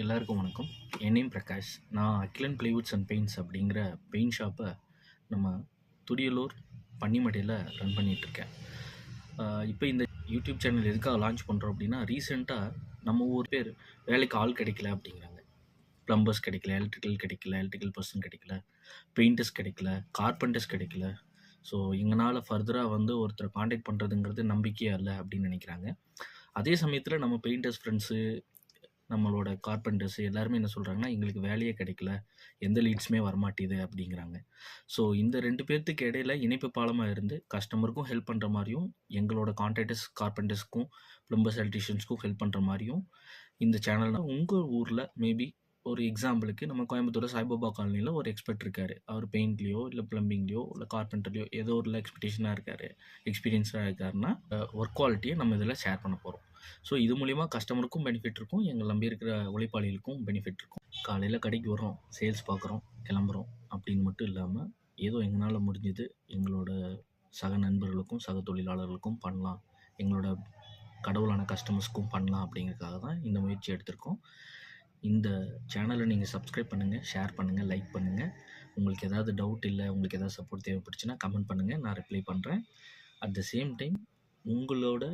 எல்லாருக்கும் வணக்கம். என் நேம் பிரகாஷ். நான் அகிலன் பிளைவுட்ஸ் அண்ட் பெயிண்ட்ஸ் அப்படிங்கிற பெயிண்ட் ஷாப்பை நம்ம துடியலூர் பன்னிமடையில் ரன் பண்ணிகிட்ருக்கேன் இப்போ இந்த யூடியூப் சேனல் எதுக்காக லான்ச் பண்ணுறோம் அப்படின்னா ரீசெண்டாக நம்ம ஊர் பேர் வேலைக்கு ஆள் கிடைக்கல அப்படிங்கிறாங்க. ப்ளம்பர்ஸ் கிடைக்கல எலக்ட்ரிக்கல் கிடைக்கல எலக்ட்ரிக்கல் பர்சன் கிடைக்கல பெயிண்டர்ஸ் கிடைக்கல கார்பெண்டர்ஸ் கிடைக்கல. ஸோ எங்களால் ஃபர்தராக வந்து ஒருத்தரை காண்டாக்ட் பண்ணுறதுங்கிறது நம்பிக்கையாக இல்லை அப்படின்னு நினைக்கிறாங்க. அதே சமயத்தில் நம்ம பெயிண்டர்ஸ் ஃப்ரெண்ட்ஸு நம்மளோட கார்பெண்டர்ஸ் எல்லாருமே என்ன சொல்கிறாங்கன்னா எங்களுக்கு வேலையே கிடைக்கல எந்த லீட்ஸுமே வரமாட்டேது அப்படிங்கிறாங்க. ஸோ இந்த ரெண்டு பேர்த்துக்கு இடையில இணைப்பு பாலமாக இருந்து கஸ்டமருக்கும் ஹெல்ப் பண்ணுற மாதிரியும் எங்களோட கான்ட்ராக்டர்ஸ் கார்பெண்டர்ஸ்க்கும் ப்ளம்பர்ஸ் எலக்ட்ரிஷியன்ஸ்க்கும் ஹெல்ப் பண்ணுற மாதிரியும் இந்த சேனல்னால் உங்கள் ஊரில் மேபி ஒரு எக்ஸாம்பிளுக்கு நம்ம கோயம்புத்தூர் சாய்பாபா காலனியில் ஒரு எக்ஸ்பர்ட் இருக்கார். அவர் பெயிண்ட்லேயோ இல்லை ப்ளம்பிங்லேயோ இல்லை கார்பெண்டர்லையோ ஏதோ ஒரு எக்ஸ்பெக்டேஷனாக இருக்கார். எக்ஸ்பீரியன்ஸாக இருக்காருன்னா ஒர்க் குவாலிட்டியை நம்ம இதில் ஷேர் பண்ண போகிறோம் ஸோ இது மூலிமா கஸ்டமருக்கும் பெனிஃபிட் இருக்கும். எங்கள் நம்பி இருக்கிற உழைப்பாளிகளுக்கும் பெனிஃபிட் இருக்கும். காலையில் கடைக்கு வரோம் சேல்ஸ் பார்க்குறோம் கிளம்புறோம் அப்படின்னு மட்டும் இல்லாமல் ஏதோ எங்களால் முடிஞ்சது எங்களோட சக நண்பர்களுக்கும் சக தொழிலாளர்களுக்கும் பண்ணலாம். எங்களோட கடவுளான கஸ்டமர்ஸ்க்கும் பண்ணலாம் அப்படிங்கிறதுக்காக தான் இந்த முயற்சி எடுத்திருக்கோம். இந்த சேனலை நீங்கள் சப்ஸ்கிரைப் பண்ணுங்கள் ஷேர் பண்ணுங்கள் லைக் பண்ணுங்கள் உங்களுக்கு ஏதாவது டவுட் இல்லை உங்களுக்கு ஏதாவது சப்போர்ட் தேவைப்பட்டுச்சுன்னா கமெண்ட் பண்ணுங்கள் நான் ரிப்ளை பண்ணுறேன் அட் த சேம் டைம் உங்களோட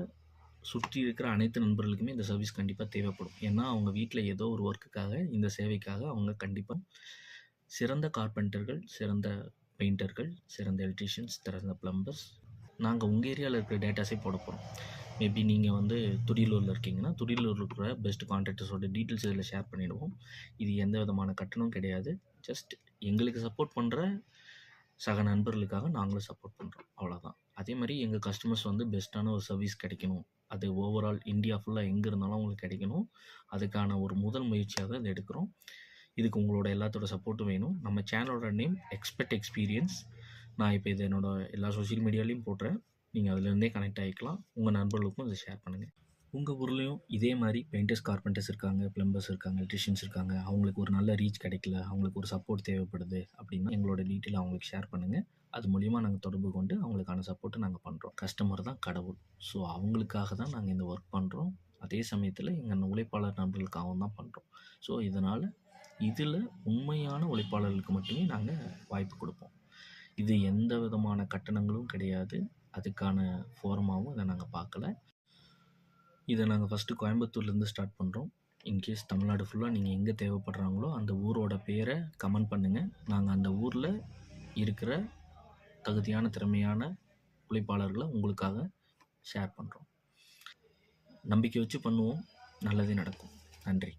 சுற்றி இருக்கிற அனைத்து நண்பர்களுக்குமே இந்த சர்வீஸ் கண்டிப்பாக தேவைப்படும். ஏன்னா அவங்க வீட்டில் ஏதோ ஒரு ஒர்க்குக்காக இந்த சேவைக்காக அவங்க கண்டிப்பாக சிறந்த கார்பெண்டர்கள் சிறந்த பெயிண்டர்கள் சிறந்த எலக்ட்ரீஷியன்ஸ் சிறந்த ப்ளம்பர்ஸ் நாங்கள் உங்கள் ஏரியாவில் இருக்கிற டேட்டாஸே போட போகிறோம் மேபி நீங்கள் வந்து துடியலூரில் இருக்கீங்கன்னா துடியலூரில் இருக்கிற பெஸ்ட் கான்ட்ராக்டர்ஸோட டீட்டெயில்ஸ் இதில் ஷேர் பண்ணிவிடுவோம் இது எந்த விதமான கட்டணம் கிடையாது. ஜஸ்ட் எங்களுக்கு சப்போர்ட் பண்ணுற சக நண்பர்களுக்காக நாங்களும் சப்போர்ட் பண்ணுறோம் அவ்வளோதான் அதே மாதிரி எங்கள் கஸ்டமர்ஸ் வந்து பெஸ்ட்டான ஒரு சர்வீஸ் கிடைக்கணும். அது ஓவரால் இந்தியா ஃபுல்லாக எங்கே இருந்தாலும் அவங்களுக்கு கிடைக்கணும். அதுக்கான ஒரு முதல் முயற்சியாக தான் இதை எடுக்கிறோம். இதுக்கு உங்களோட எல்லாத்தோட சப்போர்ட்டும் வேணும். நம்ம சேனலோட நேம் எக்ஸ்பெக்ட் எக்ஸ்பீரியன்ஸ் நான் இப்போ இது என்னோடய எல்லா சோஷியல் மீடியாலையும் போடுறேன். நீங்கள் அதுலேருந்தே கனெக்ட் ஆகிக்கலாம். உங்கள் நண்பர்களுக்கும் இதை ஷேர் பண்ணுங்கள் உங்கள் ஊர்லேயும் இதே மாதிரி பெயிண்டர்ஸ் கார்பெண்டர்ஸ் இருக்காங்க ப்ளம்பர்ஸ் இருக்காங்க எலக்ட்ரிஷியன்ஸ் இருக்காங்க. அவங்களுக்கு ஒரு நல்ல ரீச் கிடைக்கல. அவங்களுக்கு ஒரு சப்போர்ட் தேவைப்படுது அப்படின்னா எங்களோட டீட்டெயில் அவங்களுக்கு ஷேர் பண்ணுங்கள் அது மூலிமா நாங்கள் தொடர்பு கொண்டு அவங்களுக்கான சப்போர்ட்டை நாங்கள் பண்ணுறோம் கஸ்டமர் தான் கடவுள். ஸோ அவங்களுக்காக தான் நாங்கள் இந்த ஒர்க் பண்ணுறோம் அதே சமயத்தில் எங்கள் உழைப்பாளர் நண்பர்களுக்காகவும் தான் பண்ணுறோம் ஸோ இதனால் இதில் உண்மையான உழைப்பாளர்களுக்கு மட்டுமே நாங்கள் வாய்ப்பு கொடுப்போம். இது எந்த விதமான கட்டணங்களும் கிடையாது. அதுக்கான ஃபோரமாகவும் இதை நாங்கள் பார்க்கல. இதை நாங்கள் ஃபஸ்ட்டு கோயம்புத்தூர்லேருந்து ஸ்டார்ட் பண்ணுறோம் இன்கேஸ் தமிழ்நாடு ஃபுல்லாக நீங்கள் எங்கே தேவைப்படுறாங்களோ அந்த ஊரோட பேரை கமெண்ட் பண்ணுங்கள் நாங்கள் அந்த ஊரில் இருக்கிற தகுதியான திறமையான உழைப்பாளர்களை உங்களுக்காக ஷேர் பண்ணுறோம் நம்பிக்கை வச்சு பண்ணுவோம். நல்லதே நடக்கும். நன்றி.